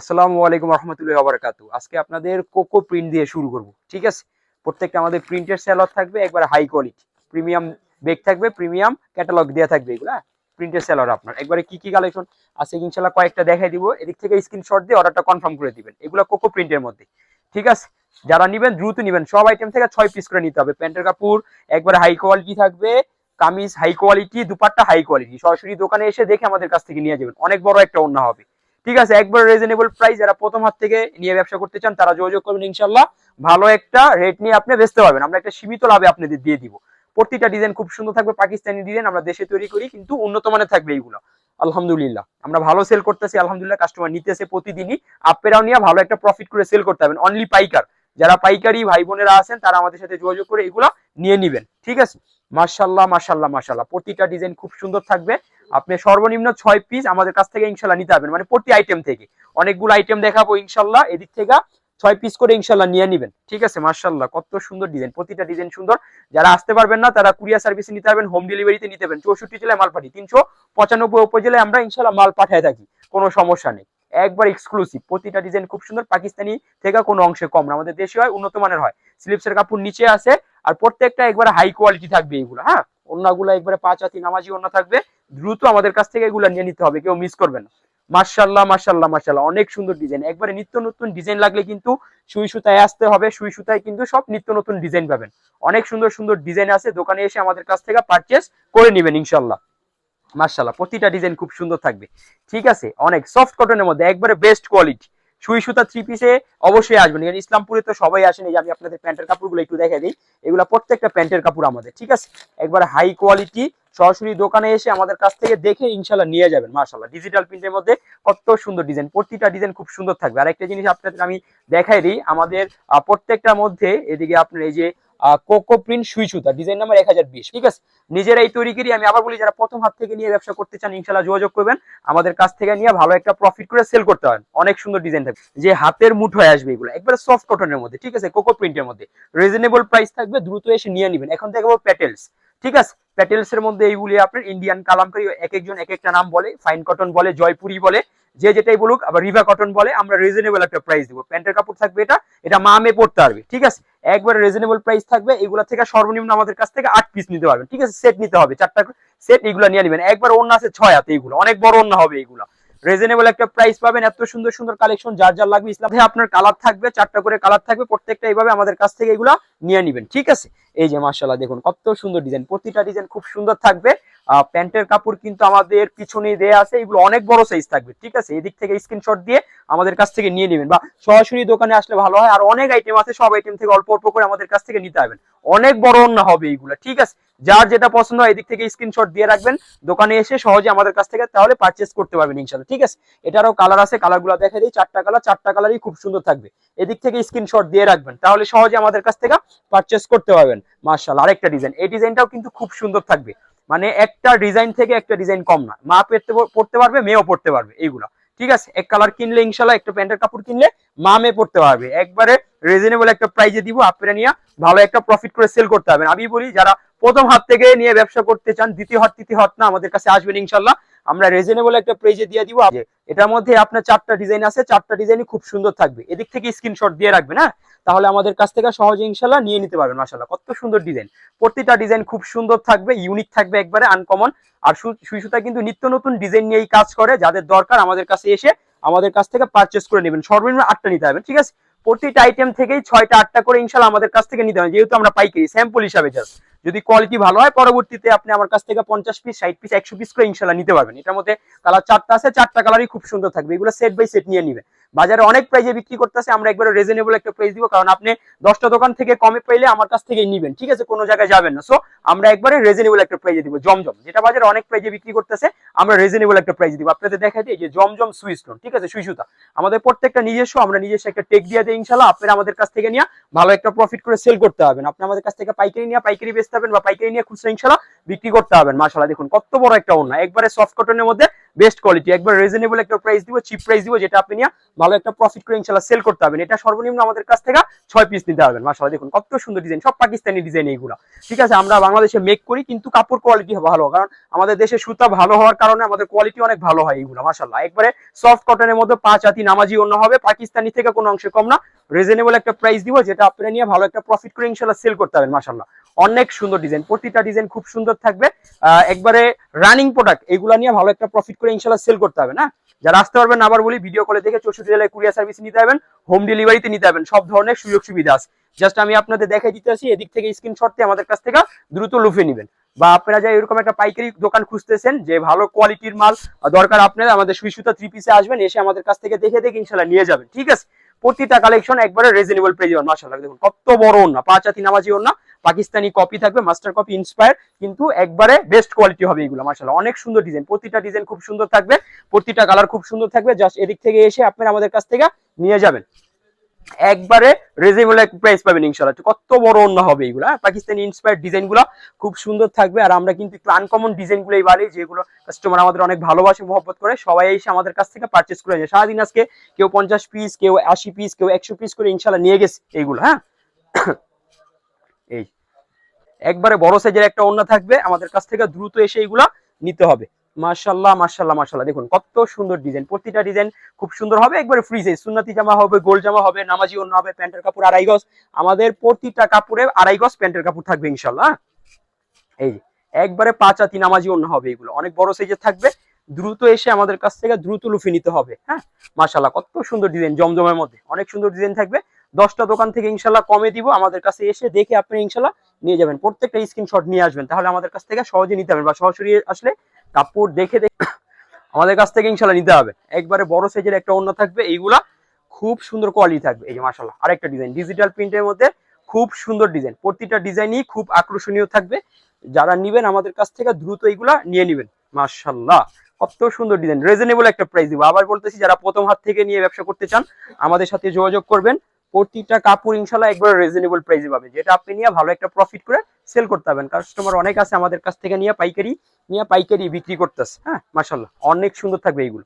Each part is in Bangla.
আসসালামু আলাইকুম রহমতুল্লাহ বারাকাতু আজকে আপনাদের কোকো প্রিন্ট দিয়ে শুরু করব, ঠিক আছে? প্রত্যেকটা আমাদের প্রিন্টের সেলর থাকবে, একবার হাই কোয়ালিটি প্রিমিয়াম বেগ থাকবে প্রিমিয়াম ক্যাটালগ দেওয়া থাকবে এগুলো প্রিন্টের সেলর আপনার। একবারে কি কি কালেকশন আছে ইনশাল্লাহ কয়েকটা দেখাই দিব। এদিক থেকে স্ক্রিনশট দিয়ে অর্ডারটা কনফার্ম করে দিবেন। এগুলো কোকো প্রিন্টের মধ্যে, ঠিক আছে? যারা নিবেন, দ্রুত নিবেন। সব আইটেম থেকে ছয় পিস করে নিতে হবে। প্যান্টের কাপড়, একবারে হাই কোয়ালিটি থাকবে। Kameez high quality dupatta high quality সরাসরি দোকানে এসে দেখে আমাদের কাছ থেকে নিয়ে যাবেন। অনেক বড় একটা অন্য হবে। ঠিক আছে, একবার রিজনেবল প্রাইস যারা প্রথম হাত থেকে নিয়ে ব্যবসা করতে চান, তারা যোগাযোগ করবেন ইনশাল্লাহ ভালো একটা রেট নিয়ে আপনি বেচতে পারবেন। আমরা একটা সীমিত লাভে আপনাদের দিয়ে দিব। প্রতিটা ডিজাইন খুব সুন্দর থাকবে, পাকিস্তানি ডিজাইন আমরা দেশে তৈরি করি, কিন্তু উন্নত মানের থাকবে এইগুলো। আলহামদুলিল্লাহ, আমরা ভালো সেল করতেছি, আলহামদুলিল্লাহ কাস্টমার নিতেছে প্রতিদিনই। আপেরাও নিয়ে ভালো একটা প্রফিট করে সেল করতে পারবেন। অনলি পাইকার। যারা পাইকারি ভাই বোনেরা আছেন, তারা আমাদের সাথে যোগাযোগ করে এগুলো নিয়ে নিবেন। ঠিক আছে? মার্শাল্লাহ মার্শাল্লাহ মার্শাল্লাহ প্রতিটা ডিজাইন খুব সুন্দর থাকবে। আপনি সর্বনিম্ন ছয় পিস আমাদের কাছ থেকে ইনশাল্লাহ নিতে পারবেন। মানে প্রতি আইটেম থেকে। অনেকগুলো আইটেম দেখাবো ইনশাল্লাহ। এদিক থেকে ছয় পিস করে ইনশাল্লাহ নিয়ে নিবেন। ঠিক আছে? মার্শাল্লাহ কত সুন্দর ডিজাইন প্রতিটা ডিজাইন সুন্দর। যারা আসতে পারবেন না, তারা কুরিয়ার সার্ভিসে নিতে পারবেন হোম ডেলিভারিতে নিতে পারবেন। চৌষট্টি জেলায় মাল পাঠি তিনশো পঁচানব্বই উপজেলায় আমরা ইনশাল্লাহ মাল পাঠিয়ে থাকি। কোনো সমস্যা নেই। একবার এক্সক্লুসিভ প্রতিটা ডিজাইন খুব সুন্দর। পাকিস্তানি থেকে কোনো অংশে কম না। আমাদের দেশে হয়, উন্নত মানের হয়। স্লিপসের কাপড় নিচে আছে। আর প্রত্যেকটা একবার হাই কোয়ালিটি থাকবে এগুলো হ্যাঁ? অন্যগুলো একবারে পাঁচ হাতি নামাজি অন্য থাকবে। দ্রুত আমাদের কাছ থেকে এগুলো নিয়ে নিতে হবে, কেউ মিস করবে না। মার্শাল্লাহ মার্শাল্লাহ মার্শাল্লাহ অনেক সুন্দর ডিজাইন একবারে নিত্য নতুন ডিজাইন লাগলে কিন্তু সুই সুতায় আসতে হবে, সুই সুতায় কিন্তু সব নিত্য নতুন ডিজাইন পাবেন। অনেক সুন্দর সুন্দর ডিজাইন আছে, দোকানে এসে আমাদের কাছ থেকে পারচেস করে নেবেন ইনশাল্লাহ মার্শাল্লাহ প্রতিটা ডিজাইন খুব সুন্দর থাকবে। ঠিক আছে, অনেক সফট কটনের মধ্যে একবারে বেস্ট কোয়ালিটি সুই সুতা থ্রি পিসে অবশ্যই আসবেন। কারণ ইসলামপুরে তো সবাই আসেন, এই যে আমি আপনাদের প্যান্টের কাপড়গুলো একটু দেখে দিই। এগুলো প্রত্যেকটা প্যান্টের কাপড় আমাদের, ঠিক আছে? একবার হাই কোয়ালিটি সরাসরি দোকানে এসে আমাদের কাছ থেকে দেখে ইনশাল্লাহ নিয়ে যাবেন মার্শাল্লাহ ডিজিটাল প্রিন্টের মধ্যে কত সুন্দর ডিজাইন প্রতিটা ডিজাইন খুব সুন্দর থাকবে। আর একটা জিনিস আপনাদের আমি দেখাই দিই, আমাদের প্রত্যেকটার মধ্যে এদিকে আপনার এই যে কোকো প্রিন্ট সুই সুতা, ডিজাইন নাম্বার এক হাজার বিশ। ঠিক আছে? নিজেরাই তৈরি করি, আমি আবার বলি, যারা প্রথম হাত থেকে নিয়ে ব্যবসা করতে চান ইনশাল্লাহ যোগাযোগ করবেন। আমাদের কাছ থেকে নিয়ে ভালো একটা প্রফিট করে সেল করতে পারেন। অনেক সুন্দর ডিজাইন থাকবে। যে হাতের মুঠোয় আসবে এগুলো, একবারে সফট কটনের মধ্যে, ঠিক আছে? কোকো প্রিন্টের মধ্যে। রিজনেবল প্রাইস থাকবে, দ্রুত এসে নিয়ে নেবেন। এখন দেখাবো প্যাটেলস ঠিক আছে? প্যাটেলস এর মধ্যে এইগুলি আপনার ইন্ডিয়ান কালামকারি, এক একজন এক একটা নাম বলে ফাইন কটন বলে, জয়পুরি বলে যে যেটাই বলুক, আবার রিভা কটন বলে, আমরা রিজনেবল একটা প্রাইস দিব। প্যান্টের কাপড় থাকবে এটা এটা মা মামে পড়তে পারবে, ঠিক আছে? একবারে রিজনেবল প্রাইস থাকবে, এগুলা থেকে সর্বনিম্ন আমাদের কাছ থেকে আট পিস নিতে পারবেন, ঠিক আছে? সেট নিতে হবে, চারটা সেট এগুলো নিয়ে নেবেন। একবার অন্য আছে ছয় হাতে এগুলো, অনেক বড় অন্য হবে এগুলো। রিজনেবল একটা প্রাইস পাবেন, এত সুন্দর সুন্দর কালেকশন যার যার লাগবে ইসলাম আপনার কালার থাকবে, চারটা করে কালার থাকবে, প্রত্যেকটা এইভাবে আমাদের কাছ থেকে এগুলো নিয়ে নেবেন, ঠিক আছে? এই যে মার্শাল্লাহ দেখুন কত সুন্দর ডিজাইন প্রতিটা ডিজাইন খুব সুন্দর থাকবে। প্যান্টের কাপড় কিন্তু আমাদের পিছনে দেয়া আছে, এগুলো অনেক বড় সাইজ থাকবে, ঠিক আছে? এদিক থেকে স্ক্রিনশট দিয়ে আমাদের কাছ থেকে নিয়ে নেবেন বা সরাসরি দোকানে আসলে ভালো হয়। আর অনেক আইটেম আছে, সব আইটেম থেকে অল্প অল্প করে আমাদের কাছ থেকে নিতে পারবেন। অনেক বড় অন্য হবে এইগুলো, ঠিক আছে? যার যেটা পছন্দ হয় এদিক থেকে স্ক্রিনশট দিয়ে রাখবেন। দোকানে এসে সহজে আমাদের কাছ থেকে তাহলে পারচেস করতে পারবেন ইনশাল্লাহ, ঠিক আছে? এটারও কালার আছে কালারগুলো দেখে দিই। চারটা কালার চারটা কালারই খুব সুন্দর থাকবে। এদিক থেকে স্ক্রিনশট দিয়ে রাখবেন, তাহলে সহজে আমাদের কাছ থেকে পারচেস করতে পারবেন। মার্শাল আরেকটা ডিজাইন এই ডিজাইনটাও কিন্তু খুব সুন্দর থাকবে। মানে একটা ডিজাইন থেকে একটা ডিজাইন কম না। মা পড়তে পারবে, মেয়েও পড়তে পারবে, এইগুলো। ঠিক আছে? এক কালার কিনলে ইনশাল্লাহ, একটা প্যান্টের কাপড় কিনলে মামে পড়তে পারবে। একবারে রিজনেবল একটা প্রাইজে দিব, আপনারা নিয়ে ভালো একটা প্রফিট করে সেল করতে পারবেন। আমি বলি, যারা প্রথম হাত থেকে নিয়ে ব্যবসা করতে চান, দ্বিতীয় হাত, তৃতীয় হাত না, আমাদের কাছে আসবেন ইনশাল্লাহ। আমরা রিজনেবল একটা প্রাইজে দিয়ে দিব। এটার মধ্যে আপনার চারটা ডিজাইন আছে, চারটা ডিজাইনই খুব সুন্দর থাকবে। এদিক থেকে স্ক্রিনশট দিয়ে রাখবেন হ্যাঁ? তাহলে আমাদের কাছ থেকে সহজে ইনশাল্লাহ নিয়ে নিতে পারবেন মাসাল্লাহ কত সুন্দর ডিজাইন প্রতিটা ডিজাইন খুব সুন্দর থাকবে ইউনিক থাকবে একবারে আনকমন আর সু- সুই সুতা কিন্তু নিত্য নতুন ডিজাইন নিয়েই কাজ করে, যাদের দরকার আমাদের কাছে এসে আমাদের কাছ থেকে পারচেস করে নেবেন। সর্বনিম্ন আটটা নিতে হবে, ঠিক আছে? প্রতিটা আইটেম থেকেই ছয়টা, আটটা করে ইনশাল্লাহ আমাদের কাছ থেকে নিতে হবে। যেহেতু আমরা পাইকারি স্যাম্পল হিসাবে জাস্ট যদি কোয়ালিটি ভালো হয়, পরবর্তীতে আপনি আমার কাছ থেকে পঞ্চাশ পিস ষাট পিস একশো পিস করে ইনশাল্লাহ নিতে পারবেন। এটার মধ্যে কালার চারটা আছে, চারটা কালারই খুব সুন্দর থাকবে। এগুলো সেট বাই সেট নিয়ে নিবে। বাজারে অনেক প্রাইজে বিক্রি করতেছে, আমরা একবারে রিজনেবল একটা প্রাইস দিব, কারণ আপনি দশটা দোকান থেকে কমে পাইলে আমার কাছ থেকেই নিবেন, ঠিক আছে? কোনো জায়গায় যাবেন না। সো আমরা একবারে রিজনেবল একটা প্রাইজে দিব, জমজম। যেটা বাজারে অনেক প্রাইজে বিক্রি করতেছে, আমরা রিজনেবল একটা প্রাইস দিব। আপনাদের দেখা দিই যে জমজম সুই স্টোন ঠিক আছে? সুই সুতা আমাদের প্রত্যেকটা নিজস্ব, আমরা নিজস্ব একটা টেক দিয়ে দিই ইনশাল্লাহ আপনারা আমাদের কাছ থেকে নিয়ে ভালো একটা প্রফিট করে সেল করতে হবেন আপনি আমাদের কাছ থেকে পাইকারি নিয়ে পাইকারি বেচতে হবেন বা পাইকারি নিয়ে খুচরা ইনশাল্লাহ বিক্রি করতে হবেন মাশাল্লাহ দেখুন, কত বড় একটা অন্য একবারে সফট কটনের মধ্যে বেস্ট কোয়ালিটি। একবার রিজনেবল একটা প্রাইস দিব চিপ প্রাইস দিব, যেটা আপনি নিয়ে ভালো একটা প্রফিট করে ইনশাল্লাহ সেল করতে পারবেন। এটা সর্বনিম্ন আমাদের কাছ থেকে ছয় পিস নিতে পারবেন। মাসাল্লাহ দেখুন কত সুন্দর ডিজাইন সব পাকিস্তানি ডিজাইন এইগুলো। ঠিক আছে, আমরা বাংলাদেশে মেক করি, কিন্তু কাপড় কোয়ালিটি ভালো, কারণ আমাদের দেশে সুতা ভালো হওয়ার কারণে আমাদের কোয়ালিটি অনেক ভালো হয় এইগুলো মাসাল্লাহ একবারে সফট কটনের মধ্যে পাঁচ হাতি নামাজি অন্য হবে, পাকিস্তানি থেকে কোনো অংশে কম না। রিজনেবল একটা প্রাইস দিব, যেটা আপনারা নিয়ে ভালো একটা প্রফিট করে ইনশাল্লাহ সেল করতে পারবেন মাসাল্লাহ অনেক সুন্দর ডিজাইন প্রতিটা ডিজাইন খুব সুন্দর থাকবে। একবারে রানিং প্রোডাক্ট এগুলা নিয়ে ভালো একটা প্রফিট করে ইনশাল্লাহ সেল করতে হবে, না? যারা আসতে পারবেন আবার বলি ভিডিও কলে দেখে চৌষট্টি জেলায় কুরিয়ার সার্ভিস নিতে পারবেন হোম ডেলিভারিতে নিতে পারবেন, সব ধরনের সুযোগ সুবিধা আছে। জাস্ট আমি আপনাদের দেখাই দিতে আসি, এদিক থেকে স্ক্রিনশট দিয়ে আমাদের কাছ থেকে দ্রুত লুফে নেবেন। বা আপনারা যাই এরকম একটা পাইকারি দোকান খুঁজতেছেন, যে ভালো কোয়ালিটির মাল দরকার আপনাদের, আমাদের সুই সুতা থ্রি পিসে আসবেন, এসে আমাদের কাছ থেকে দেখে দেখে ইনশাল্লাহ নিয়ে যাবেন, ঠিক আছে? প্রতিটা কালেকশন একবারে রিজনেবল প্রাইস মাশাআল্লাহ, দেখুন, কত বড় ওন্না পাঁচ হাতি নামাজি ওন্না পাকিস্তানি কপি থাকবে মাস্টার কপি ইন্সপায়ার কিন্তু একবারে বেস্ট কোয়ালিটি হবে এগুলো মাসাল্লাহ অনেক সুন্দর ডিজাইন প্রতিটা ডিজাইন খুব সুন্দর থাকবে, প্রতিটা কালার খুব সুন্দর থাকবে জাস্ট এদিক থেকে এসে আপনারা আমাদের কাছ থেকে নিয়ে যাবেন। একবারে রিজনেবল প্রাইস পাবেন ইনশাআল্লাহ। কত বড় অন্য হবে এগুলো হ্যাঁ? পাকিস্তানি ইন্সপায়ার ডিজাইনগুলো খুব সুন্দর থাকবে। আর আমরা কিন্তু আনকমন ডিজাইন গুলোই বাড়ি, যেগুলো কাস্টমার আমাদের অনেক ভালোবাসে, মহব্বত করে, সবাই এসে আমাদের কাছ থেকে পারচেস করে যায় সারাদিন আজকে কেউ পঞ্চাশ পিস কেউ আশি পিস কেউ একশো পিস করে ইনশাল্লাহ নিয়ে গেছে এইগুলো হ্যাঁ? এই। একবারে বড় সাইজের একটা ওন্না থাকবে। আমাদের কাছ থেকে দ্রুত এসে এইগুলা নিতে হবে। মাশাল্লাহ মাশাল্লাহ মাশাল্লাহ দেখুন, কত সুন্দর ডিজাইন। প্রতিটা ডিজাইন খুব সুন্দর হবে। একবারে ফ্রি সাইজ সুন্নতি জামা হবে, গোল জামা হবে, নামাজি অন্য হবে, প্যান্টের কাপড় আড়াই গজ। আমাদের প্রতিটা কাপড়ে আড়াই গজ প্যান্টের কাপড় থাকবে ইনশাল্লাহ হ্যাঁ? এই একবারে পাঁচ হাতি নামাজি অন্য হবে এগুলো। অনেক বড় সাইজের থাকবে। দ্রুত এসে আমাদের কাছ থেকে দ্রুত লুফে নিতে হবে হ্যাঁ? মাশাল্লাহ কত সুন্দর ডিজাইন, জমজমের মধ্যে। অনেক সুন্দর ডিজাইন থাকবে। দশটা দোকান থেকে ইনশাল্লাহ কমে দিব। আমাদের কাছে এসে দেখে আপনি ইনশাল্লাহ নিয়ে যাবেন। প্রত্যেকটা স্ক্রিনশট নিয়ে আসবেন। তাহলে আমাদের কাছ থেকে সহজে নিতে পারবেন বা সরাসরি আসলে কাপড় দেখে দেখে আমাদের কাছ থেকে ইনশাল্লাহ নিতে হবে। একবারে বড় সাইজের একটা অন্য থাকবে, এইগুলা খুব সুন্দর কোয়ালিটি থাকবে। এই যে মাশাল্লাহ আরেকটা ডিজাইন ডিজিটাল প্রিন্টের মধ্যে খুব সুন্দর ডিজাইন প্রতিটা ডিজাইনই খুব আকর্ষণীয় থাকবে। যারা নিবেন আমাদের কাছ থেকে দ্রুত এইগুলা নিয়ে নিবেন। মাশাল্লাহ কত সুন্দর ডিজাইন রিজনেবল একটা প্রাইস দিব। আবার বলতেছি, যারা প্রথম হাত থেকে নিয়ে ব্যবসা করতে চান, আমাদের সাথে যোগাযোগ করবেন। প্রতিটা কাপড় ইনশাল্লাহ একবার রিজনেবল প্রাইসে পাবে। যেটা আপনি নিয়ে ভালো একটা প্রফিট করে সেল করতে পারবেন। কাস্টমার অনেক আছে আমাদের কাছ থেকে নিয়ে পাইকারি নিয়ে পাইকারি বিক্রি করতেছে। হ্যাঁ মাশাল্লাহ অনেক সুন্দর থাকবে এইগুলো।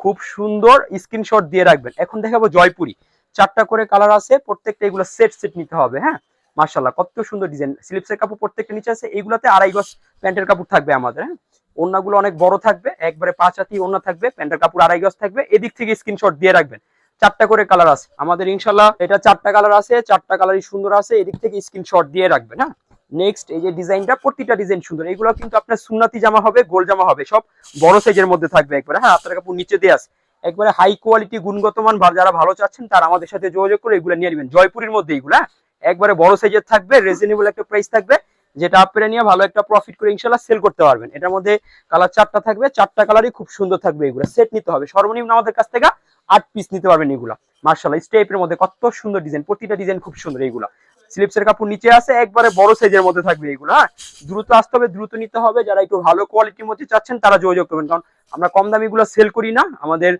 খুব সুন্দর স্ক্রিনশট দিয়ে রাখবেন। এখন দেখাবো জয়পুরি। চারটা করে কালার আছে, প্রত্যেকটা এগুলো সেট সেট নিতে হবে। হ্যাঁ মাশাল্লাহ কত সুন্দর ডিজাইন স্লিপসের কাপড় প্রত্যেকটা নিচে আছে। এইগুলাতে আড়াই গজ প্যান্টের কাপড় থাকবে আমাদের। হ্যাঁ ওন্নাগুলো অনেক বড় থাকবে। একবারে পাঁচ হাতি ওন্না থাকবে, প্যান্টের কাপড় আড়াই গজ থাকবে। এদিক থেকে স্ক্রিনশট দিয়ে রাখবেন। চারটা করে কালার আছে। আমাদের ইনশাল্লাহ এটা চারটা কালার আছে, চারটা কালারই সুন্দর আছে, এদিক থেকে স্ক্রিনশট দিয়ে রাখবেন হ্যাঁ? নেক্সট এই যে ডিজাইনটা প্রতিটা ডিজাইন সুন্দর। এগুলো কিন্তু আপনার সুন্নাতি জামা হবে, গোল জামা হবে, সব বড় সাইজের মধ্যে থাকবে একবারে হ্যাঁ? আপনার কাপড় নিচে দিয়ে আছে। একবারে হাই কোয়ালিটি গুণগত মান যারা ভালো চাচ্ছেন, তারা আমাদের সাথে যোগাযোগ করে এগুলো নিয়ে নেবেন। জয়পুরের মধ্যে এগুলো হ্যাঁ? একবারে বড় সাইজের থাকবে রিজনেবল একটা প্রাইস থাকবে, যেটা আপনারা নিয়ে ভালো একটা প্রফিট করে ইনশাল্লাহ সেল করতে পারবেন। এটার মধ্যে কালার চারটা থাকবে, চারটা কালারই খুব সুন্দর থাকবে এগুলো। সেট নিতে হবে। সর্বনিম্ন আমাদের কাছ থেকে আট পিস নিতে পারবেন এগুলা। মার্শাল্লাহ স্টেপের মধ্যে কত সুন্দর ডিজাইন প্রতিটা ডিজাইন খুব সুন্দর এইগুলা স্লিপসের কাপড় নিচে আছে, একবারে বড় সাইজের মধ্যে থাকবে এগুলো হ্যাঁ? দ্রুত আসতে হবে, দ্রুত নিতে হবে, যারা একটু ভালো কোয়ালিটির মধ্যে চাচ্ছেন তারা যোগাযোগ করবেন, কারণ আমরা কম দামি গুলো সেল করি না। আমাদের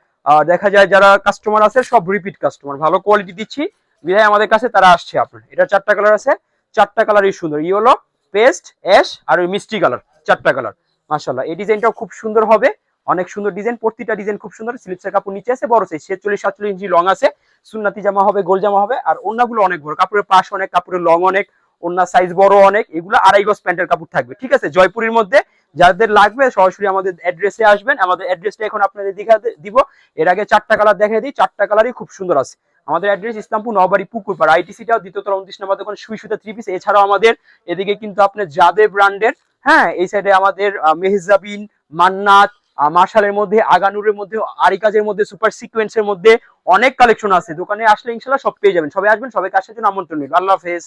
দেখা যায় যারা কাস্টমার আছে, সব রিপিট কাস্টমার ভালো কোয়ালিটি দিচ্ছি, বিধায় আমাদের কাছে তারা আসছে আপনার। এটা চারটা কালার আছে, চারটা কালারই সুন্দর। ইয়েলো পেস্ট অ্যাশ আর ওই মিষ্টি কালার চারটা কালার মাশাল্লাহ এই ডিজাইনটাও খুব সুন্দর হবে। অনেক সুন্দর ডিজাইন, প্রতিটা ডিজাইন খুব সুন্দর, স্লিপসের কাপড় নিচে আছে, বড় সাইজ ছেচল্লিশ, সাতচল্লিশ ইঞ্চি লং আছে, সুন্নাতি জামা হবে, গোল জামা হবে, আর অন্যগুলো অনেক বড়, কাপড়ের পাশ অনেক, কাপড়ের লং অনেক অন্য সাইজ বড় অনেক, এগুলো আড়াই গজ প্যান্টের কাপড় থাকবে, ঠিক আছে? জয়পুরের মধ্যে যাদের লাগবে, সরাসরি আমাদের অ্যাড্রেসে আসবেন, আমাদের অ্যাড্রেসটা এখন আপনাদের দেখা দিব, এর আগে চারটা কালার দেখে দিই, চারটা কালারই খুব সুন্দর আছে, আমাদের অ্যাড্রেস ইসলামপুর নবাড়ি পুকুরপাড় আইটিসিটাও দ্বিতীয় উনত্রিশ নম্বর দোকান, সুই সুতা থ্রি পিস এছাড়াও আমাদের এদিকে কিন্তু আপনার জাদে ব্র্যান্ডের হ্যাঁ এই সাইডে আমাদের মেহজাবিন, মান্নাত মার্শালের মধ্যে, আগানুরের মধ্যে, আরিকাজের মধ্যে, সুপার সিকোয়েন্সের মধ্যে অনেক কালেকশন আছে। দোকানে আসলে ইনশাল্লাহ সব পেয়ে যাবেন। সবাই আসবেন সবাই আসার জন্য আমন্ত্রণ নিল আল্লাহ হাফেজ।